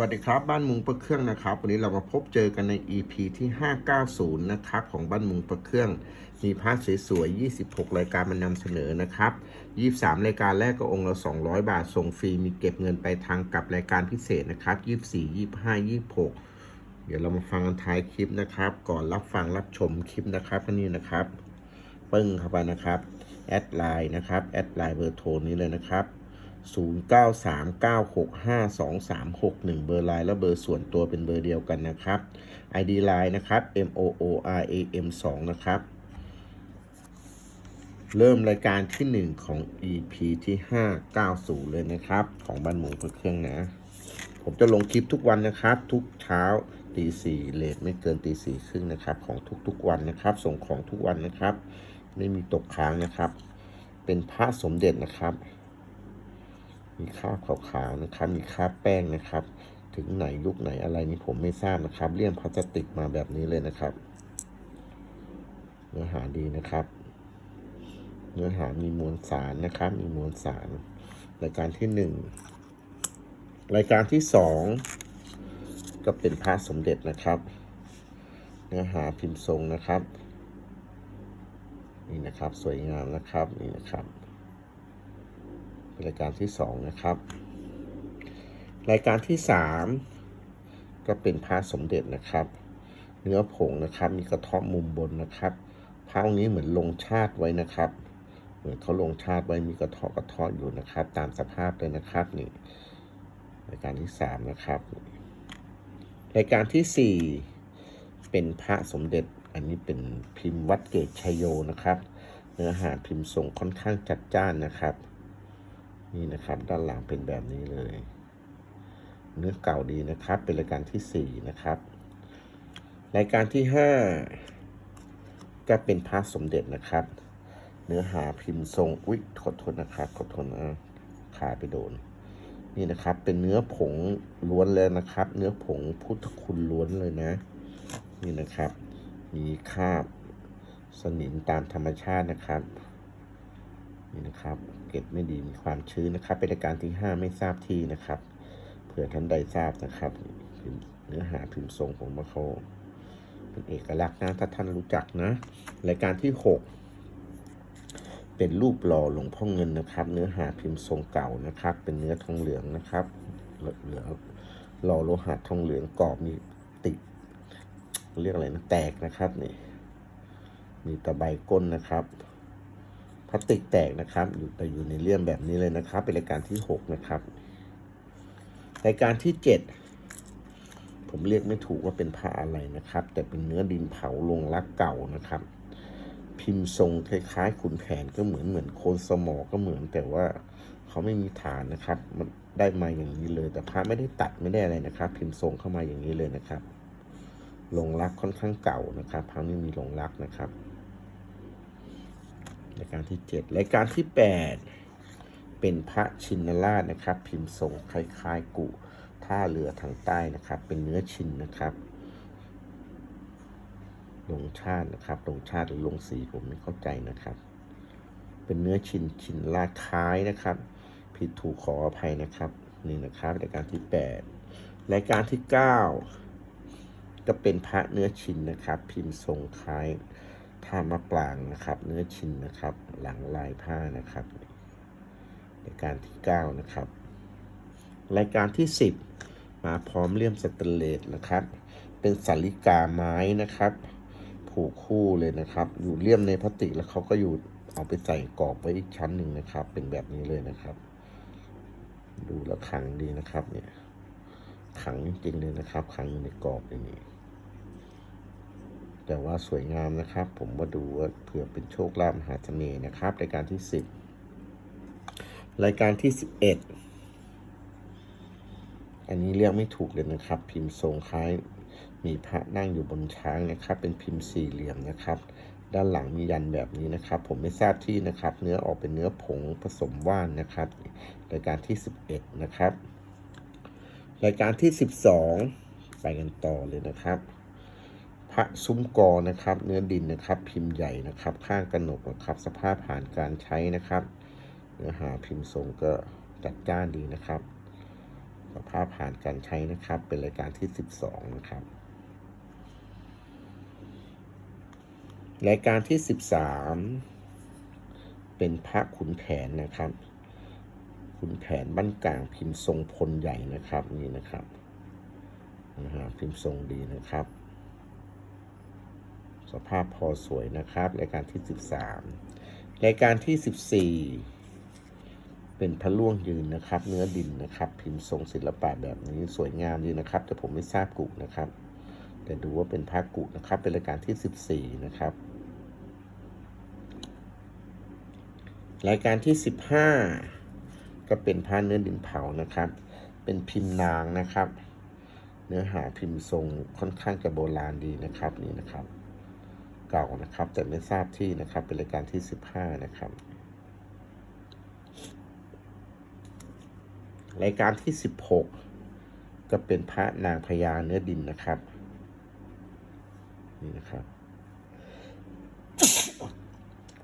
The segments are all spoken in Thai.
สวัสดีครับบ้านมุงประเครื่องนะครับ วันนี้เรามาพบเจอกันใน EP ที่ 590 นะครับ ของบ้านมุงประเครื่องมีพาร์ทสวยๆ26 รายการมานำเสนอนะครับ 23 รายการแรกก็องค์ละ 200 บาทส่งฟรีมีเก็บเงินไปทางกับรายการพิเศษนะครับ 24 25 26 เดี๋ยวเรามาฟังกันท้ายคลิปนะครับ ก่อนรับฟังรับชมคลิปนะครับนี่นะครับ ปึ้งเข้าไปนะครับแอดไลน์นะครับแอดไลน์เบอร์โทรนี้เลยนะครับ 0939652361 เบอร์ไลน์และเบอร์ส่วนตัวเป็นเบอร์เดียวกันนะครับ ID ไลน์นะครับ M O O R A M 2นะครับ เริ่มรายการที่ 1 ของ EP ที่ 590 เลยนะครับ ของบ้านหมูเพื่อเครื่องนะ ผมจะลงคลิปทุกวันนะครับ ทุกเช้าตีสี่เลทไม่เกินตีสี่ครึ่งนะครับ ของทุกๆวันนะครับ ส่งของทุกวันนะครับ ไม่มีตกค้างนะครับ เป็นพระสมเด็จนะครับ มีคราบขาวๆนะครับ มีคราบแป้งนะครับ ถึงไหนยุคไหนอะไรนี่ผมไม่ทราบนะครับ เลี่ยมพลาสติกมาแบบนี้เลยนะครับ เนื้อหาดีนะครับ เนื้อหามีมวลสารนะครับ มีมวลสารรายการที่หนึ่งรายการที่สองก็เป็นพระสมเด็จนะครับ เนื้อหาพิมพ์ทรงนะครับ นี่นะครับสวยงามนะครับนี่นะครับ รายการที่สองนะครับ รายการที่สามก็เป็นพระสมเด็จนะครับ เนื้อผงนะครับมีกระเทาะมุมบนนะครับพระองค์นี้เหมือนลงชาติไว้นะครับ เหมือนเขาลงชาติไว้มีกระเทาะกระเทาะอยู่นะครับ ตามสภาพเลยนะครับนี่รายการที่สามนะครับรายการที่สี่เป็นพระสมเด็จอันนี้เป็นพิมพ์วัดเกตชัยโยนะครับ เนื้อหาพิมพ์ทรงค่อนข้างจัดจ้านนะครับ นี่นะครับ ด้านหลังเป็นแบบนี้เลย เนื้อเก่าดีนะครับ เป็นรายการที่สี่นะครับ รายการที่ห้าก็เป็นพระสมเด็จนะครับ เนื้อหาพิมพ์ทรงอุ๊ยขอโทษนะครับขอโทษนะขาไปโดน นี่นะครับ เป็นเนื้อผงล้วนเลยนะครับ เนื้อผงพุทธคุณล้วนเลยนะ นี่นะครับ มีคราบสนิมตามธรรมชาตินะครับ นี่นะครับ เกล็ดไม่ดีมีความชื้นนะครับ เป็นรายการที่ 5 ไม่ทราบที่นะครับ เผื่อท่านใดทราบนะครับเนื้อหาพิมพ์ทรงของมะเขาเป็นเอกลักษณ์นะถ้าท่านรู้จักนะรายการที่ 6 เป็นรูปหล่อหลวงพ่อเงินนะครับ เนื้อหาพิมพ์ทรงเก่านะครับ เป็นเนื้อทองเหลืองนะครับเหลืองหล่อโลหะทองเหลืองกรอบมีติดเรียกอะไรนะแตกนะครับนี่มีตะไบก้นนะครับ พลาสติกแตกนะครับ อยู่แต่อยู่ในเลี่ยมแบบนี้เลยนะครับ เป็นรายการที่หกนะครับรายการที่เจ็ดผมเรียกไม่ถูกว่าเป็นผ้าอะไรนะครับ แต่เป็นเนื้อดินเผาลงรักเก่านะครับ พิมพ์ทรงคล้ายๆขุนแผนก็เหมือนเหมือนโคนสมอก็เหมือนแต่ว่าเขาไม่มีฐานนะครับ มันได้มาอย่างนี้เลย แต่พระไม่ได้ตัดไม่ได้อะไรนะครับ พิมพ์ทรงเข้ามาอย่างนี้เลยนะครับลงรักค่อนข้างเก่านะครับพระนี้มีลงรักนะครับ รายการที่ 7 รายการที่ 8 เป็นพระชินราชนะครับ พิมพ์ทรงคล้ายๆกุท่าเรือทางใต้นะครับ เป็นเนื้อชินนะครับลงชาตินะครับลงชาติหรือลงสีผมไม่เข้าใจนะครับ เป็นเนื้อชินชินราชคล้ายนะครับ ผิดถูกขออภัยนะครับนี่นะครับรายการที่ 8 รายการที่ 9 ก็เป็นพระเนื้อชินนะครับ พิมพ์ทรงคล้าย ท่ามะปรางนะครับ เนื้อชินนะครับ หลังลายผ้านะครับรายการที่ 9 นะครับ รายการที่ 10 มาพร้อมเลี่ยมสแตนเลสนะครับ เป็นสาริกาไม้นะครับ ผูกคู่เลยนะครับ อยู่เลี่ยมในพลาสติกแล้วเขาก็อยู่เอาไปใส่กรอบไว้อีกชั้นหนึ่งนะครับ เป็นแบบนี้เลยนะครับ ดูแล้วขังดีนะครับเนี่ยขังจริงเลยนะครับขังอยู่ในกรอบอย่างนี้ แต่ว่าสวยงามนะครับ ผมมาดูว่าเผื่อเป็นโชคลาภมหาเสน่ห์นะครับ รายการที่สิบรายการที่สิบเอ็ดอันนี้เรียกไม่ถูกเลยนะครับ พิมพ์ทรงคล้ายมีพระนั่งอยู่บนช้างนะครับ เป็นพิมพ์สี่เหลี่ยมนะครับ ด้านหลังมียันแบบนี้นะครับ ผมไม่ทราบที่นะครับ เนื้อออกเป็นเนื้อผงผสมว่านนะครับรายการที่สิบเอ็ดนะครับ รายการที่สิบสองไปกันต่อเลยนะครับ ระซุ้มกอนะครับ เนื้อดินนะครับ พิมพ์ใหญ่นะครับ ข้างกระหนกนะครับ สภาพผ่านการใช้นะครับ เนื้อหาพิมพ์ทรงก็จัดจ้านดีนะครับก็ภาพผ่านการใช้นะครับ เป็นรายการที่ 12 นะครับ รายการที่ 13 เป็นพระขุนแผนนะครับขุนแผนบ้านกลางพิมพ์ทรงพลใหญ่นะครับนี่นะครับนะฮะพิมพ์ทรงดีนะครับ สภาพพอสวยนะครับรายการที่ 13 รายการที่ 14 เป็นพระล่วงยืนนะครับ เนื้อดินนะครับ พิมพ์ทรงศิลปะแบบนี้สวยงามดีนะครับ แต่ผมไม่ทราบกุนะครับ แต่ดูว่าเป็นพระกุนะครับ เป็นรายการที่ 14 นะครับ รายการที่ 15 ก็เป็นผ้าเนื้อดินเผานะครับ เป็นพิมพ์นางนะครับ เนื้อหาพิมพ์ทรงค่อนข้างจะโบราณดีนะครับนี่นะครับ เก่านะครับ แต่ไม่ทราบที่นะครับ เป็นรายการที่ 15 นะครับ รายการที่ 16 ก็เป็นพระนางพญาเนื้อดินนะครับ นี่นะครับ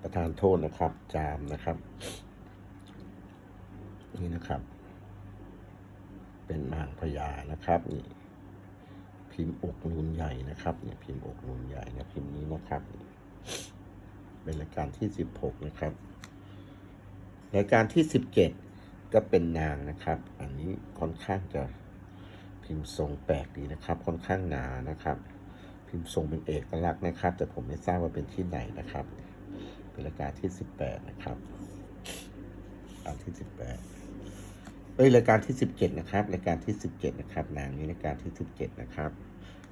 ประธานโทษนะครับ จามนะครับ นี่นะครับ เป็นนางพญานะครับนี่ พิมพ์อกนูนใหญ่นะครับเนี่ยพิมพ์อกนูนใหญ่นะพิมพ์นี้นะครับ เป็นรายการที่16นะครับรายการที่17ก็เป็นนางนะครับ อันนี้ค่อนข้างจะพิมพ์ทรงแปลกดีนะครับ ค่อนข้างหนานะครับ พิมพ์ทรงเป็นเอกลักษณ์นะครับ แต่ผมไม่ทราบว่าเป็นที่ไหนนะครับ เป็นรายการที่18นะครับอันที่18 เอ้ยรายการที่ 17 นะครับรายการที่ 17 นะครับนางนี้รายการที่ 17 นะครับ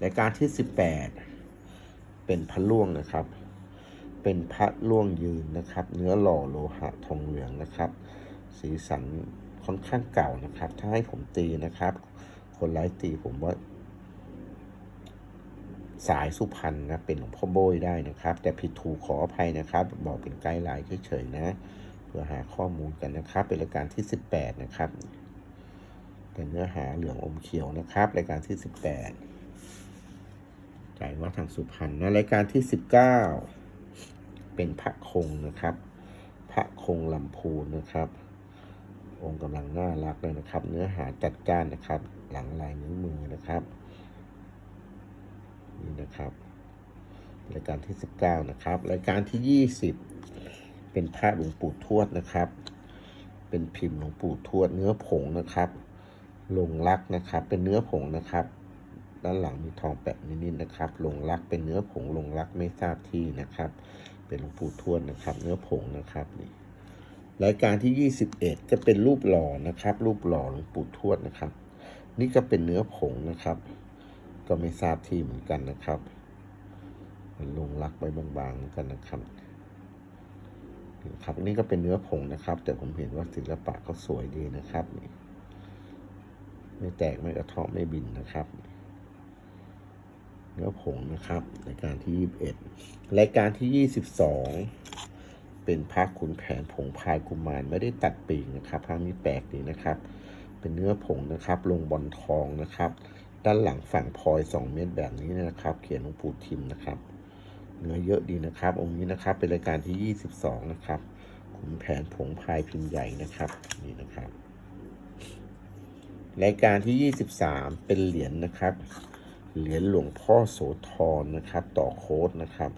รายการที่ 18 เป็นพระล่วงนะครับ เป็นพระล่วงยืนนะครับ เนื้อหล่อโลหะทองเหลืองนะครับ สีสันค่อนข้างเก่านะครับ ถ้าให้ผมตีนะครับ คนไร้ตีผมว่า สายสุพรรณนะเป็นหลวงพ่อโบยได้นะครับ แต่ผิดถูกขออภัยนะครับ บอกเป็นไกด์ไลน์เฉยๆนะ พื่อหาข้อมูลกันนะครับ เป็นรายการที่ 18 นะครับ เป็นเนื้อหาเหลืองอมเขียวนะครับ รายการที่ 18จ่ายว่าทางสุพรรณนะรายการที่ 19 เป็นพระคงนะครับ พระคงลำพูนนะครับ องค์กำลังน่ารักเลยนะครับ เนื้อหาจัดจ้านนะครับ หลังลายนิ้วมือนะครับนี่นะครับ รายการที่ 19 นะครับ รายการที่ 20 เป็นพระหลวงปู่ทวดนะครับ เป็นพิมพ์หลวงปู่ทวดเนื้อผงนะครับลงรักนะครับ เป็นเนื้อผงนะครับ ด้านหลังมีทองแปะนิดๆนะครับลงรักเป็นเนื้อผงลงรักไม่ทราบที่นะครับ เป็นหลวงปู่ทวดนะครับ เนื้อผงนะครับนี่รายการที่ 21ก็เป็นรูปหล่อนะครับ รูปหล่อหลวงปู่ทวดนะครับ นี่ก็เป็นเนื้อผงนะครับ ก็ไม่ทราบที่เหมือนกันนะครับมันลงรักไว้บางๆเหมือนกันนะครับ ครับนนี้ก็เป็นเนื้อผงนะครับ แต่ผมเห็นว่าศิลปะเขาสวยดีนะครับไม่แตกไม่กระเทาะไม่บินนะครับ เนื้อผงนะครับรายการที่21รายการที่22เป็นพระขุนแผนผงพายกุมารไม่ได้ตัดปีกนะครับพระนี้แปลกดีนะครับ เป็นเนื้อผงนะครับ ลงบอลทองนะครับ ด้านหลังฝั่งพลอย2เม็ดแบบนี้นะครับ เขียนหลวงปู่ทิมนะครับ เนื้อเยอะดีนะครับ องค์นี้นะครับเป็นรายการที่ 22 นะครับขุนแผนผงพายพิมพ์ใหญ่นะครับนี่นะครับ รายการที่ 23 เป็นเหรียญนะครับ เหรียญหลวงพ่อโสธรนะครับ ต่อโค้ดนะครับ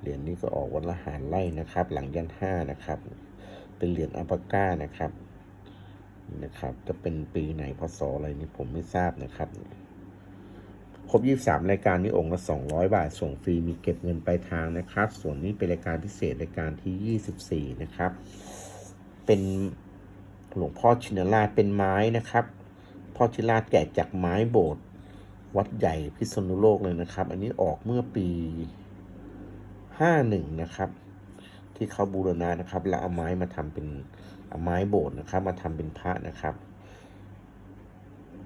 เหรียญนี้ก็ออกวันละหารไล่นะครับ หลังยันห้านะครับ เป็นเหรียญอัลปาก้านะครับนี่นะครับ จะเป็นปีไหนพศอะไรนี่ผมไม่ทราบนะครับ ครบ 23 รายการนี้องค์ละ 200 บาท ส่งฟรี มีเก็บเงินปลายทางนะครับ ส่วนนี้เป็นรายการพิเศษรายการที่ 24 นะครับ เป็นหลวงพ่อชินราชเป็นไม้นะครับพ่อชินราชแกะจากไม้โบสถ์วัดใหญ่พิษณุโลกเลยนะครับ อันนี้ออกเมื่อปี 51 นะครับ ที่เขาบูรณะนะครับ แล้วเอาไม้มาทำเป็นเอาไม้โบสถ์นะครับ มาทำเป็นพระนะครับ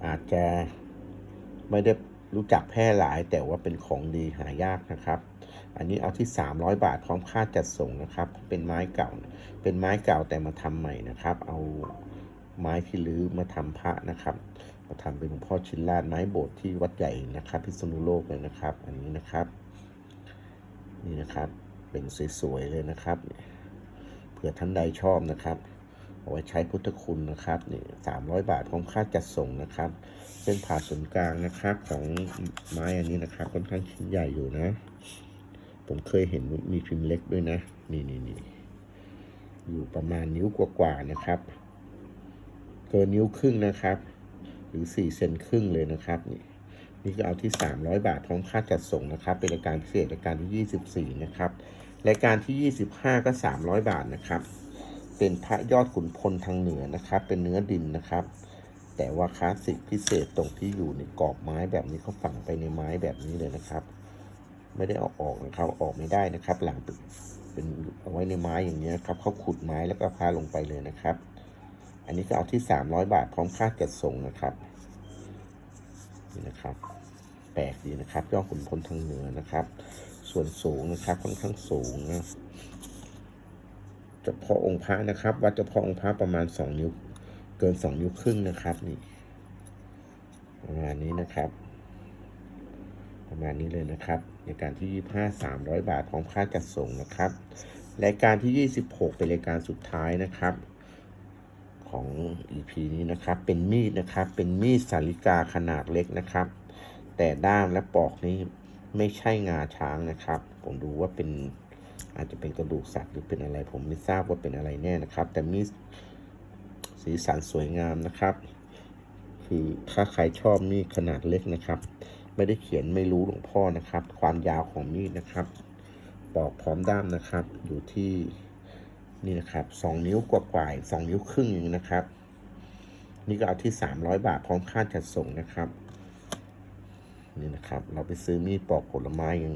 อาจจะไม่ได้ รู้จักแพร่หลายแต่ว่าเป็นของดีหายากนะครับ อันนี้เอาที่ 300 บาทพร้อมค่าจัดส่งนะครับ เป็นไม้เก่า เป็นไม้เก่าแต่มาทำใหม่นะครับ เอาไม้ที่รื้อมาทำพระนะครับ มาทำเป็นหลวงพ่อชินราชไม้โบสถ์ที่วัดใหญ่นะครับ พิษณุโลกเลยนะครับ อันนี้นะครับนี่นะครับเป็นสวยๆเลยนะครับ เผื่อท่านใดชอบนะครับ เอาไว้ใช้พุทธคุณนะครับนี่สามร้อยบาทพร้อมค่าจัดส่งนะครับ เส้นผ่าศูนย์กลางนะครับ ของไม้อันนี้นะครับค่อนข้างชิ้นใหญ่อยู่นะ ผมเคยเห็นมีพิมพ์เล็กด้วยนะ นี่นี่นี่อยู่ประมาณนิ้วกว่าๆนะครับ เกินนิ้วครึ่งนะครับ หรือ4เซนครึ่งเลยนะครับนี่นี่ก็เอาที่ 300 บาทพร้อมค่าจัดส่งนะครับ เป็นรายการพิเศษรายการที่ 24 นะครับ รายการที่ 25 ก็ 300 บาทนะครับ เป็นพระยอดขุนพลทางเหนือนะครับ เป็นเนื้อดินนะครับ แต่ว่าคลาสสิกพิเศษตรงที่อยู่ในกรอบไม้แบบนี้เขาฝังไปในไม้แบบนี้เลยนะครับ ไม่ได้เอาออกนะครับออกไม่ได้นะครับ หลังเป็นเอาไว้ในไม้อย่างนี้ครับเขาขุดไม้แล้วก็พาลงไปเลยนะครับ อันนี้ก็เอาที่ 300 บาทพร้อมค่าจัดส่งนะครับนี่นะครับ แปลกดีนะครับยอดขุนพลทางเหนือนะครับ ส่วนสูงนะครับค่อนข้างสูงนะ เฉพาะองค์พระนะครับ วัดเฉพาะองค์พระประมาณ2นิ้ว เกิน2นิ้วครึ่งนะครับนี่ประมาณนี้นะครับ ประมาณนี้เลยนะครับ ในการที่25 300บาทพร้อมค่าจัดส่งนะครับรายการที่26เป็นรายการสุดท้ายนะครับของ EP นี้นะครับ เป็นมีดนะครับ เป็นมีดสาลิกาขนาดเล็กนะครับ แต่ด้ามและปอกนี้ไม่ใช่งาช้างนะครับ ผมดูว่าเป็น อาจจะเป็นกระดูกสัตว์หรือเป็นอะไร ผมไม่ทราบว่าเป็นอะไรแน่นะครับ แต่มีสีสันสวยงามนะครับ คือถ้าใครชอบมีดขนาดเล็กนะครับ ไม่ได้เขียนไม่รู้หลวงพ่อนะครับ ความยาวของมีดนะครับปอกพร้อมด้ามนะครับ อยู่ที่นี่นะครับสองนิ้วกว่าๆสองนิ้วครึ่งอย่างนี้นะครับ นี่ก็เอาที่สามร้อยบาทพร้อมค่าจัดส่งนะครับ นี่นะครับ เราไปซื้อมีดปอกผลไม้ยัง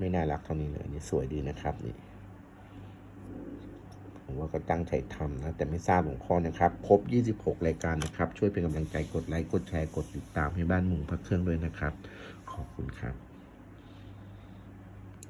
ไม่น่ารักเท่านี้เลยนี่สวยดีนะครับนี่ผมว่าก็ตั้งใจทำนะ แต่ไม่ทราบหลวงพ่อนะครับ ครบ 26 รายการนะครับ ช่วยเป็นกำลังใจกดไลค์ กดแชร์ กดติดตามให้บ้านมุงพระเครื่องด้วยนะครับ ขอบคุณครับ